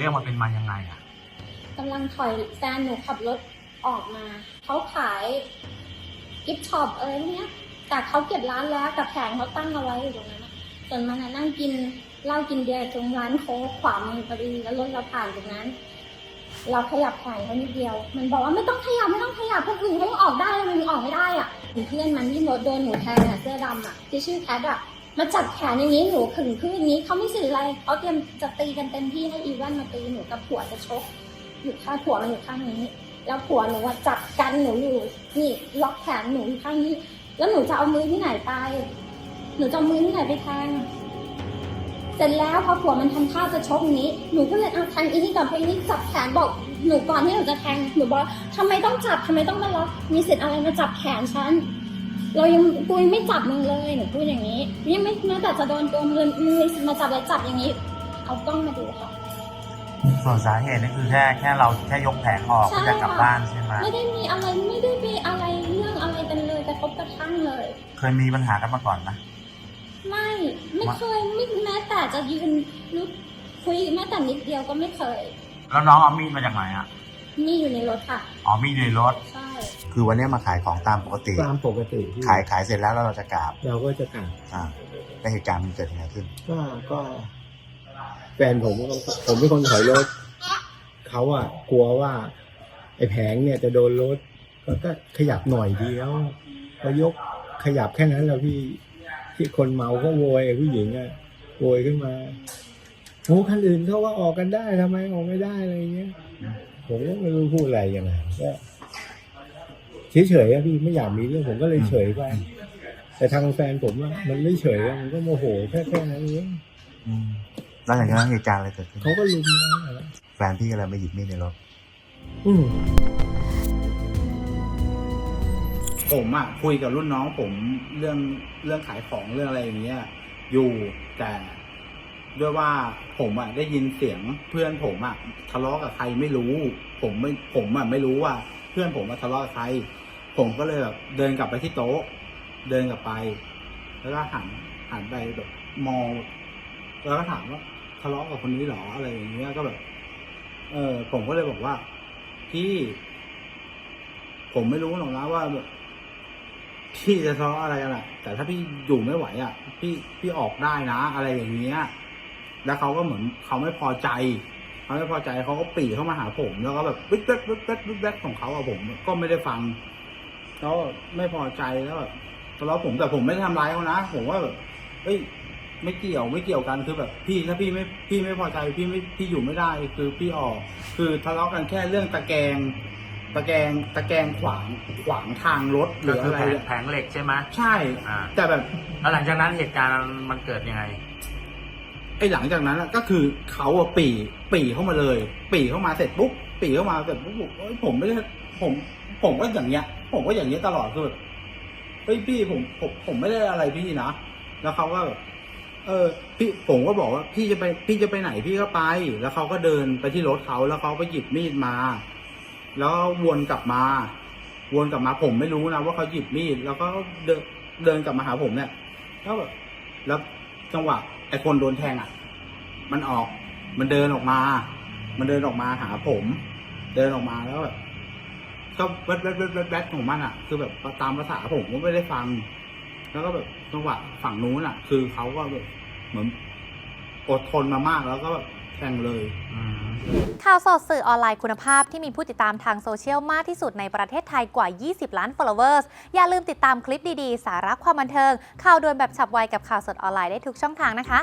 เรื่องมันเป็นมายังไงอะกำลังถอยแฟนหนูขับรถออกมา เขาขายกิฟต์ช็อปอะไรพวกเนี้ย แต่เขาเก็บร้านแล้วแต่แผงเขาตั้งเอาไว้อยู่ตรงนั้นอะส่วนมันน่ะนั่งกินเหล้ากินเบียร์ตรงร้านโค้กขวามือพอดีแล้วรถเราผ่านตรงนั้น เราขยับแขนเขานิดเดียว มันบอกว่าไม่ต้องขยับไม่ต้องขยับคนอื่นเขายังออกได้มันยังออกไม่ได้อะเพื่อนมันที่รถโดนหนูแทงอะเสื้อดำอะที่ชื่อแคทอะ มาจับแขนอย่างนี้หนูขึงขึ้นอย่างนี้เขาไม่สื่ออะไรเขาเตรียมจะตีกันเต็มที่ให้อีวันมาตีหนูกับผัวจะชกอยู่ข้างผัวมันอยู่ข้างนี้ แล้วผัวหนูอะจับกันหนูอยู่นี่ล็อกแขนหนูอยู่ข้างนี้ แล้วหนูจะเอามือที่ไหนไป หนูจะเอามือที่ไหนไปแทงเสร็จแล้วพอผัวมันทำท่าจะชกนี้ หนูก็เลยเอาแทงอีนี่ก่อนเพราะอีนี่จับแขนบอกหนูก่อนที่หนูจะแทงหนูบอกทำไมต้องจับทำไมต้องมาล็อกมีสิทธิ์อะไรมาจับแขนฉัน เรายังกูยังไม่จับมึงเลยหนูพูดอย่างนี้ยังไม่แม้แต่จะโดนตัวมึงมึงมีสิทธิ์มาจับอะไรจับอย่างนี้ เอากล้องมาดูค่ะส่วนสาเหตุนี่คือแค่แค่เราแค่ยกแผงออกใช่เพื่อจะกลับค่ะบ้านใช่ไหมไม่ได้มีอะไรไม่ได้มีอะไรเรื่องอะไรกันเลยกระทบกระทั่งเลย เคยมีปัญหากันมาก่อนไหมไม่ไม่เคยไม่แม้แต่จะยืนลุกคุยแม้แต่นิดเดียวก็ไม่เคย แล้วน้องเอามีดมาจากไหนอะนี่อยู่ในรถค่ะอ๋อมีดอยู่ในรถใช่ คือวันนี้มาขายของตามปกติ ตามปกติที่ขายขายเสร็จแล้วแล้วเราจะกลับเราก็จะกลับอ่าแล้วเหตุการณ์มันเกิดยังไงขึ้น ก็ก็ แฟนผมก็ผมเป็นคนถอยรถเขาอะกลัวว่า ไอ้แผงเนี่ยจะโดนรถก็ก็ขยับหน่อยเดียวพอยกขยับแค่นั้นแล้วพี่ที่คนเมาก็โวยผู้หญิงอะโวยขึ้นมาโอ้คันอื่นเขาว่าออกกันได้ทำไมออกไม่ได้อะไรเงี้ยผมก็ไม่รู้พูดอะไรยังไงก็ เฉยๆอะพี่ไม่อยากมีเรื่องผมก็เลยเฉยไปแต่ทางแฟนผมอะมันไม่เฉยอะมันก็โมโหแค่แค่นั้นเองอืมแล้วหลังจากนั้นเหตุการณ์อะไรเกิดขึ้นเขาก็ลุมนะ แฟนพี่ก็เลยมาหยิบมีดในรถอืมผมอะคุยกับรุ่นน้องผมเรื่องเรื่องขายของเรื่องอะไรอย่างเงี้ย อยู่แต่ด้วยว่าผมอะได้ยินเสียงเพื่อนผมอะทะเลาะกับใครไม่รู้ ผมไม่ผมอะไม่รู้ว่า เพื่อนผมมาทะเลาะกับใคร ผมก็เลยแบบเดินกลับไปที่โต๊ะ เดินกลับไป แล้วก็หันหันไปแบบมอง แล้วก็ถามว่าทะเลาะกับคนนี้หรออะไรอย่างเงี้ยก็แบบ เออ ผมก็เลยบอกว่าพี่ผมไม่รู้หรอกนะว่าแบบพี่จะทะเลาะอะไรกันอะแต่ถ้าพี่อยู่ไม่ไหวอะพี่พี่ออกได้นะ อะไรอย่างเงี้ย แล้วเขาก็เหมือนเขาไม่พอใจเขาไม่พอใจเขาก็ปรีเข้ามาหาผม แล้วก็แบบวิ๊บวิ๊บวิ๊บวิ๊บวิ๊บวิ๊บของเขาอะผม ก็ไม่ได้ฟัง แล้วไม่พอใจแล้วแบบทะเลาะผมแต่ผมไม่ได้ทำร้ายเขานะผมว่าแบบเฮ้ยไม่เกี่ยวไม่เกี่ยวกันคือแบบ พี่ถ้าพี่ไม่พี่ไม่พอใจพี่ไม่พี่อยู่ไม่ได้คือพี่ออก คือทะเลาะกันแค่เรื่องตะแกรงตะแกรงตะแกรงขวางขวางทางรถหก็รือคืออะไรแผงอะแผงเหล็กใช่ไหมใช่ อ่า แต่แบบ แล้วหลังจากนั้นเหตุการณ์มันเกิดยังไง ไอ้หลังจากนั้นอะก็คือเขาอะปีปีเข้ามาเลยปีเข้ามาเสร็จปุ๊บ ปีเข้ามาเสร็จปุ๊บบผมไม่ได้ผม ผมก็อย่างเงี้ย ผมก็อย่างเงี้ยตลอดคือแบบเฮ้ยพี่ผมผมผมไม่ได้อะไรพี่นะแล้วเขาก็แบบเออ พี่ผมก็บอกว่าพี่จะไป พี่จะไปไหนพี่ก็ไป แล้วเขาก็เดินไปที่รถเขาแล้วเขาก็หยิบมีดมา แล้ววนกลับมา วนกลับมาผมไม่รู้นะว่าเขาหยิบมีด แล้วก็เดินเดินกลับมาหาผมเนี่ยแล้วแบบแล้วจังหวะไอ้คนโดนแทงอะ มันออก มันเดินออกมา มันเดินออกมาหาผม เดินออกมาแล้วแบบก็แวดแวดแวดแวดแวดของมันอะ คือแบบตามภาษาผมก็ไม่ได้ฟัง แล้วก็แบบจังหวะฝั่งนู้นอะ คือเขาก็แบบเหมือนอดทนมามากแล้วก็แบบแทงเลยข่าวสดสื่อออนไลน์คุณภาพที่มีผู้ติดตามทางโซเชียลมากที่สุดในประเทศไทยกว่า 20 ล้าน followers อย่าลืมติดตามคลิปดี ๆ สาระความบันเทิง ข่าวด่วนแบบฉับไวกับข่าวสดออนไลน์ได้ทุกช่องทางนะคะ